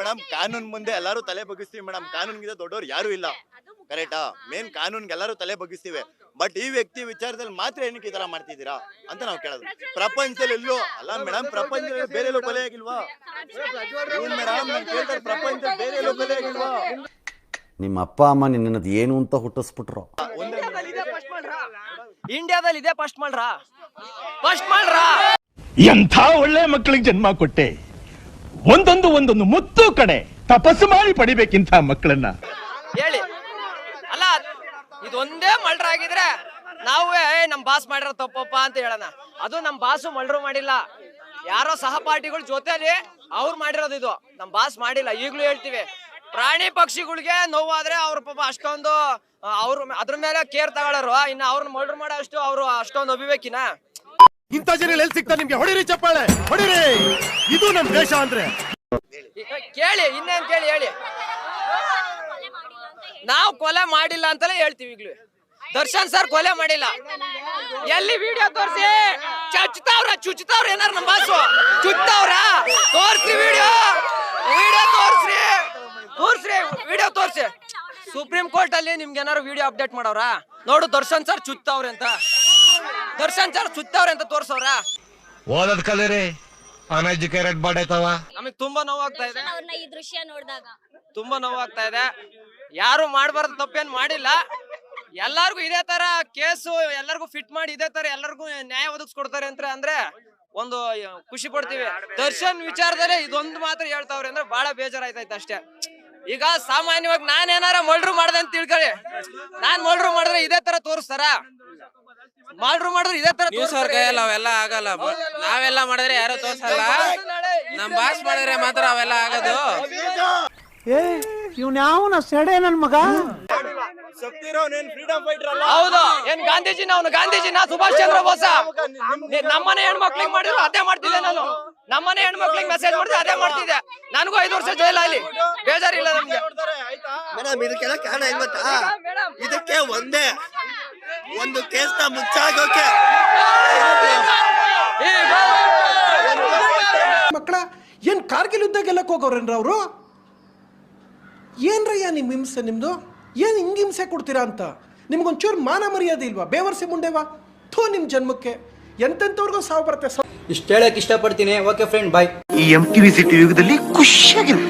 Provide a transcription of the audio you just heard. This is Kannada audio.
ಮೇಡಮ್ ಕಾನೂನ್ ಮುಂದೆ ಎಲ್ಲಾರು ತಲೆ ಬಗ್ಗಿಸ್ತೀವಿ ಮೇಡಮ್. ಕಾನೂನ್ಗಿಂತ ದೊಡ್ಡವ್ರು ಯಾರು ಇಲ್ಲ. ಕರೆಕ್ಟಾ ಮೇನ್ ಕಾನೂನ್ಗೆ ಎಲ್ಲರೂ ತಲೆ ಬಗ್ಗಿಸ್ತೀವಿ. ಬಟ್ ಈ ವ್ಯಕ್ತಿ ವಿಚಾರದಲ್ಲಿ ಮಾತ್ರ ಏನಕ್ಕೆ ಈ ತರ ಮಾಡ್ತಿದ್ದೀರಾ ಅಂತ ನಾವು ಕೇಳೋದು. ಪ್ರಪಂಚದಲ್ಲಿ ಎಲ್ಲೋ ಅಲ್ಲ. ಮೇಡಮ್ ಪ್ರಪಂಚದಲ್ಲಿ ಬೇರೆ ಎಲ್ಲೋ ಕೊಲೆ ಆಗಿಲ್ವಾ? ಮೇಡಮ್ ನಾನು ಕೇಳ್ತಾರೆ ಪ್ರಪಂಚದಲ್ಲಿ ಬೇರೆ ಎಲ್ಲೋ ಕೊಲೆ ಆಗಿಲ್ವಾ? ನಿಮ್ಮ ಅಪ್ಪ ಅಮ್ಮ ನಿನ್ನದು ಏನು ಅಂತ ಹುಟ್ಟಿಸ್ಬಿಟ್ರು. ಇಂಡಿಯಾದಲ್ಲಿ ಇದೆ ಫಸ್ಟ್ ಮಾಡ್ರಾ ಫಸ್ಟ್ ಮಾಡ್ರ ಎಂಥ ಒಳ್ಳೆ ಮಕ್ಕಳಿಗೆ ಜನ್ಮ ಕೊಟ್ಟೆ? ಒಂದೊಂದು ಒಂದೊಂದು ಮುತ್ತು ಕಡೆ ತಪಸ್ಸು ಮಾಡಿ ಪಡಿಬೇಕಿಂತ ಮಕ್ಕಳನ್ನ. ಹೇಳಿ. ಅಲ್ಲ ಇದೊಂದೇ ಮಲ್ಡ್ರ ಆಗಿದ್ರೆ ನಾವೇ "ಏ, ನಮ್ ಬಾಸ್ ಮಾಡಿರೋ ತಪ್ಪಪ್ಪ ಅಂತ ಹೇಳೋಣ. ಅದು ನಮ್ ಬಾಸು ಮಲ್ಡ್ರು ಮಾಡಿಲ್ಲ. ಯಾರೋ ಸಹಪಾಠಿಗಳ ಜೊತೆಲಿ ಅವ್ರು ಮಾಡಿರೋದು ಇದು. ನಮ್ ಬಾಸ್ ಮಾಡಿಲ್ಲ. ಈಗ್ಲೂ ಹೇಳ್ತೀವಿ. ಪ್ರಾಣಿ ಪಕ್ಷಿಗಳಿಗೆ ನೋವಾದ್ರೆ ಅವ್ರ ಪಾಪ ಅಷ್ಟೊಂದು ಅವ್ರ ಅದ್ರ ಮೇಲೆ ಕೇರ್ ತಗೊಳ್ಳೋರು. ಇನ್ನು ಅವ್ರನ್ನ ಮಲ್ಡ್ರು ಮಾಡೋ ಅಷ್ಟು ಅವರು ಅಷ್ಟೊಂದು ಅಭಿಬೇಕಿನ ಇಂಥ ಜನ ಎಲ್ಲಿ ಸಿಗ್ತಾ ನಿಮ್ಗೆ? ಹೊಡಿರಿ ಚಪ್ಪಾಳೆ, ಹೊಡಿರಿ. ಇದು ನಮ್ ದೇಶ ಅಂದ್ರೆ. ಕೇಳಿ, ಇನ್ನೇನ್ ಕೇಳಿ ಹೇಳಿ. ನಾವು ಕೊಲೆ ಮಾಡಿಲ್ಲ ಅಂತಲೇ ಹೇಳ್ತೀವಿ ಈಗ್ಲೂ. ದರ್ಶನ್ ಸರ್ ಕೊಲೆ ಮಾಡಿಲ್ಲ. ಎಲ್ಲಿ ವಿಡಿಯೋ ತೋರಿಸಿ? ಚುಚ್ತಾವ್ರ ಚುಚ್ತಾವ್ರ ಏನಾರ ನಮ್ಮ ಬಾಸು? ಚುಚ್ತಾವ್ರ ತೋರ್ಸಿ ವಿಡಿಯೋ. ವಿಡಿಯೋ ತೋರ್ಸ್ರಿ. ತೋರ್ಸ್ರಿ, ವಿಡಿಯೋ ತೋರ್ಸಿ. ಸುಪ್ರೀಂ ಕೋರ್ಟ್ ಅಲ್ಲಿ ನಿಮ್ಗೆ ಏನಾರು ವಿಡಿಯೋ ಅಪ್ಡೇಟ್ ಮಾಡವ್ರ ನೋಡು ದರ್ಶನ್ ಸರ್ ಚುಚ್ತಾವ್ರೆ ಅಂತ. ದರ್ಶನ್ ಸರ್ ಸುತ್ತವ್ರೆ ಅಂತ ತೋರ್ಸವ್ರ? ಓದದ್ ಕಲೀರಿ. ಅನ್ಎಜುಕೇಟೆಡ್ ಬಾಡೈತವ ನಮಗ್ ತುಂಬಾ ನೋವಾಗ್ತಾ ಇದೆ. ಅವ್ರನ್ನ ಈ ದೃಶ್ಯ ನೋಡಿದಾಗ. ತುಂಬಾ ನೋವಾಗ್ತಾ ಇದೆ. ಯಾರು ಮಾಡಬಾರ್ದು ತಪ್ಪೇನ್ ಮಾಡಿಲ್ಲ. ಎಲ್ಲಾರ್ಗು ಇದೇ ತರ ಕೇಸು ಎಲ್ಲರಿಗೂ ಫಿಟ್ ಮಾಡಿ ಇದೇ ತರ ಎಲ್ಲರಿಗೂ ನ್ಯಾಯ ಒದಗಿಸ್ಕೊಡ್ತಾರೆ ಅಂತ ಅಂದ್ರೆ ಒಂದು ಖುಷಿ ಪಡ್ತೀವಿ. ದರ್ಶನ್ ವಿಚಾರದಲ್ಲಿ ಇದೊಂದು ಮಾತ್ರ ಹೇಳ್ತಾವ್ರೆ ಅಂದ್ರೆ ಬಹಳ ಬೇಜಾರಾಯ್ತೈತೆ ಅಷ್ಟೇ. ಈಗ ಸಾಮಾನ್ಯವಾಗಿ ನಾನ್ ಏನಾರ ಮಲ್ಡ್ರು ಮಾಡ್ದೆ ಅಂತ ತಿಳ್ಕೊಳ್ಳಿ. ನಾನ್ ಮಲ್ಡ್ರು ಮಾಡಿದ್ರೆ ಇದೇ ತರ ತೋರಿಸ್ತಾರ? ಮಾಡ್ರು ಮಾಡಿದ್ರೆ ಇದೇ ತರ ನ್ಯೂಸ್ ಅವ್ರ ಕೈಯಲ್ಲಿ ಅವೆಲ್ಲ ಆಗಲ್ಲ. ಬ- ನಾವೆಲ್ಲ ಮಾಡಿದ್ರೆ ಯಾರು ತೋರ್ಸಲ್ಲ. ನಮ್ ಬಾಸ್ ಮಾಡಿದ್ರೆ ಮಾತ್ರ ಅವೆಲ್ಲ ಆಗೋದು. ಹೌದು. ಏನ್ ಗಾಂಧೀಜಿನ ಅವನು ಗಾಂಧೀಜಿನ ಸುಭಾಷ್ ಚಂದ್ರ ಬೋಸ? ನಮ್ಮನೆ ಹೆಣ್ಮಕ್ಳಿಗೆ ಮಾಡಿದ್ರು ಅದೇ ಮಾಡ್ತಿದ್ದೆ ನಾನು. ನಮ್ಮನೆ ಹೆಣ್ಮಕ್ಳಿಗೆ ಮೆಸೇಜ್ ಮಾಡಿದ್ರೆ ಅದೇ ಮಾಡ್ತಿದ್ದೆ. ನನಗೂ ಐದು ವರ್ಷ ಜೈಲ್ ಆಗಲಿ. ಬೇಜಾರಿಲ್ಲ ನಮ್ಗೆ. ಮೇಡಮ್ ಇದಕ್ಕೆಲ್ಲ ಕಾರಣ ಏನ್ ಗೊತ್ತಾ ಇದಕ್ಕೆ ಒಂದೇ ಒಂದು ಕೇಸ್ನ ಮುಚ್ಚಾಗೋಕೆ. ಮಕ್ಕಳ ಏನ್ ಕಾರ್ಗಿಲ್ ಯುದ್ಧ ಗೆಲ್ಲಕ್ ಹೋಗೋರೇನ್ರ ಅವರು? ಏನ್ರಯ್ಯ ನಿಮ್ ಹಿಂಸೆ ನಿಮ್ದು? ಏನ್ ಹಿಂಗ್ ಹಿಂಸೆ ಕೊಡ್ತೀರಾ ಅಂತ? ನಿಮ್ಗೊಂಚೂರು ಮಾನ ಮರ್ಯಾದೆ ಇಲ್ವಾ? ಬೇವರ್ಸಿ ಮುಂಡೆವಾ? ಥೂ ನಿಮ್ ಜನ್ಮಕ್ಕೆ. ಎಂತೆಂಥವ್ರಿಗೂ ಸಾವು ಬರುತ್ತೆ? ಇಷ್ಟು ಹೇಳಕ್ ಇಷ್ಟಪಡ್ತೀನಿ. ಓಕೆ ಫ್ರೆಂಡ್ ಬಾಯ್ ಈ ಎಂ ಟಿವಿ ಸಿಟಿ ಯುಗದಲ್ಲಿ ಖುಷಿಯಾಗಿರ್ಬೇಕು